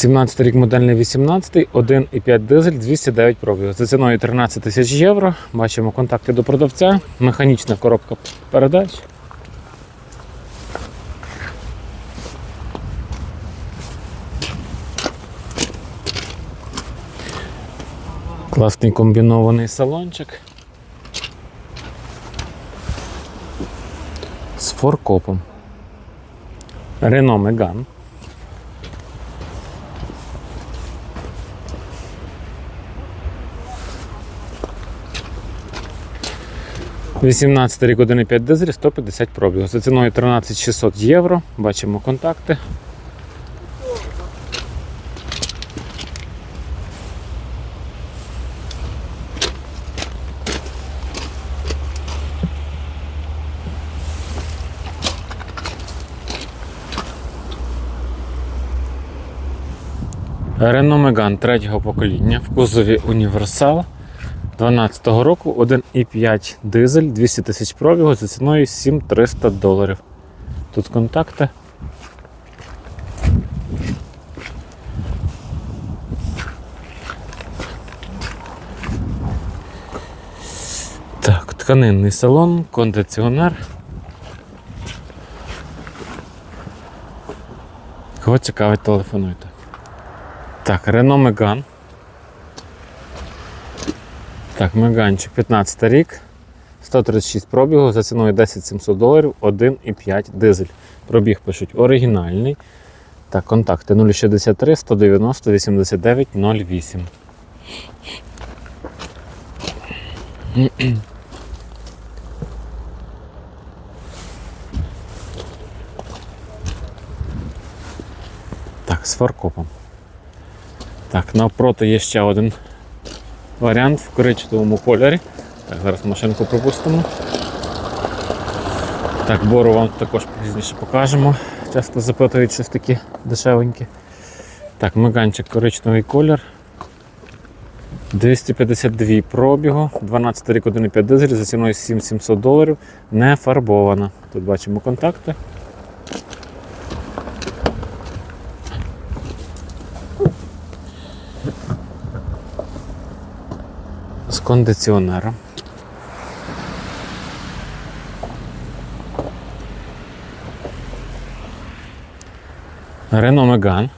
17 рік модельний 18, 1,5 дизель, 209 пробігів. За ціною 13 тисяч євро. Бачимо контакти до продавця, механічна коробка передач. Класний комбінований салончик. З форкопом. Renault Megane. Вісімнадцятий рік 1,5 дизель, 150 пробігів. За ціною 13 600 євро. Бачимо контакти. Renault Megane третього покоління в кузові Універсал 12 року 1,5 дизель, 200 тисяч пробігу за ціною 7300 доларів. Тут контакти. Так, тканинний салон, кондиціонер. Кого цікавить, телефонуйте. Так, Renault Megane. Так, Меганчик 15 рік, 136 пробігу за ціною 10 700 доларів, 1,5 дизель. Пробіг пишуть оригінальний. Так, контакти 063 190 89 08. Так, з фаркопом. Так, навпроти є ще один варіант в коричневому кольорі. Так, зараз машинку пропустимо. Так, бору вам також пізніше покажемо. Часто запитують щось таке дешевеньке. Так, меганчик коричневий колір. 252 пробігу, 12 рік 1,5 дизель за ціною 7700 доларів. Не фарбована. Тут бачимо контакти. Кондиціонером. Renault Megane.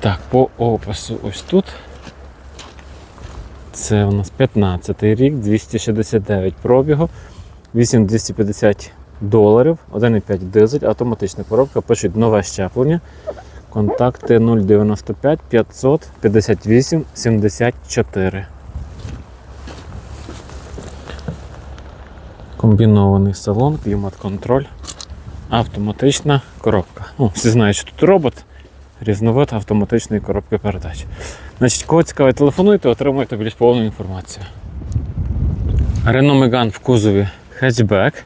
Так, по опису ось тут. Це у нас 15 й рік, 269 пробігу, 8250 доларів, 1,5 дизель, автоматична коробка, пишуть нове щеплення. Контакти 095 500 58 74. Комбінований салон, клімат-контроль, автоматична коробка. Ну, всі знають, що тут робот, різновид автоматичної коробки передач. Значить, кого цікавить, телефонуйте, отримуєте більш повну інформацію. Renault Megane в кузові хетчбек.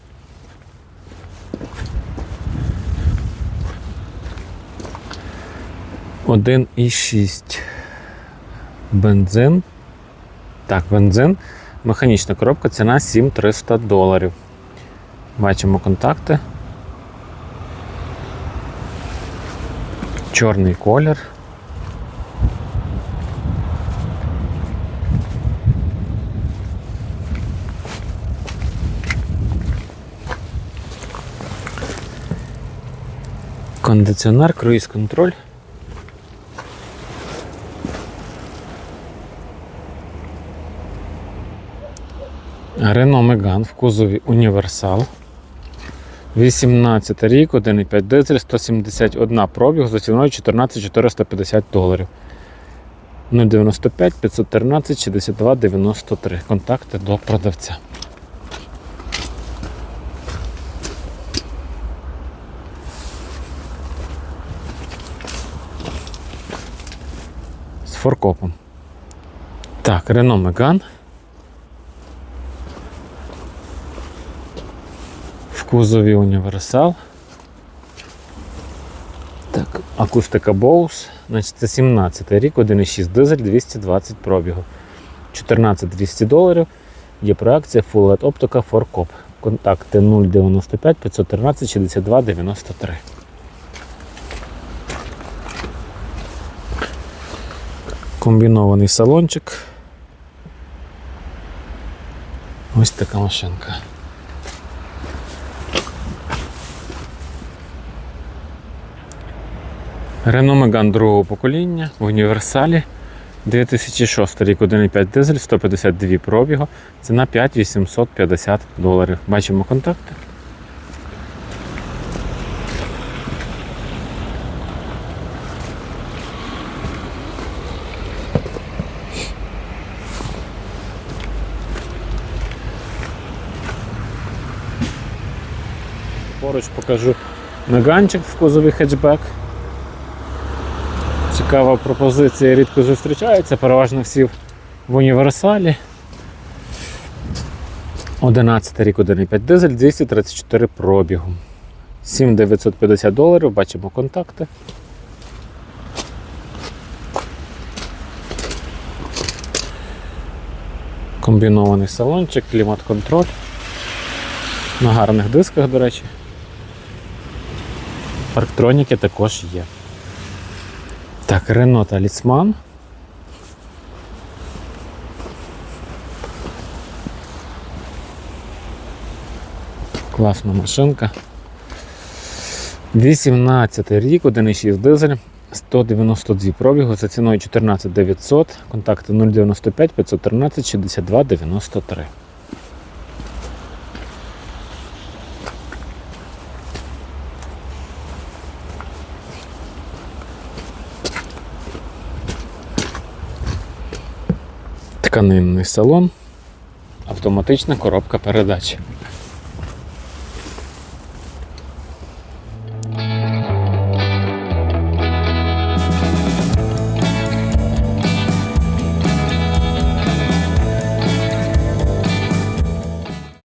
1,6 бензин. Так, бензин. Механічна коробка, ціна 7300 доларів. Бачимо контакти. Чорний колір. Кондиціонер, круїз контроль. Renault Megane в кузові Універсал. 18 рік, 1,5 дизель, 171 пробіг за ціною 14 450 доларів. 095 513 62 93. Контакти до продавця. З форкопом. Так, Renault Megane. Кузові універсал. Так, акустика Bose. Значить, це 17 рік, 1,6 дизель, 220 пробігу. 14 200 доларів. Є проекція Full LED оптика Форкоп. Контакти 095 513 62 93. Комбінований салончик. Ось така машинка. Renault Megane другого покоління в універсалі 2006 рік 1,5 дизель, 152 пробігу, ціна 5850 доларів. Бачимо контакти. Поруч покажу меганчик в кузові хетчбек. Цікава пропозиція рідко зустрічається, переважно всі в універсалі. 11 рік 1,5 дизель, 234 пробігу. 7950 доларів, бачимо контакти. Комбінований салончик, клімат-контроль. На гарних дисках, до речі. Парктроніки також є. Так, Рено Талісман. Класна машинка. 18 рік, 1,6 дизель, 192 пробігу за ціною 14 900, контакти 095 513 62 93. Тканинний салон, автоматична коробка передач.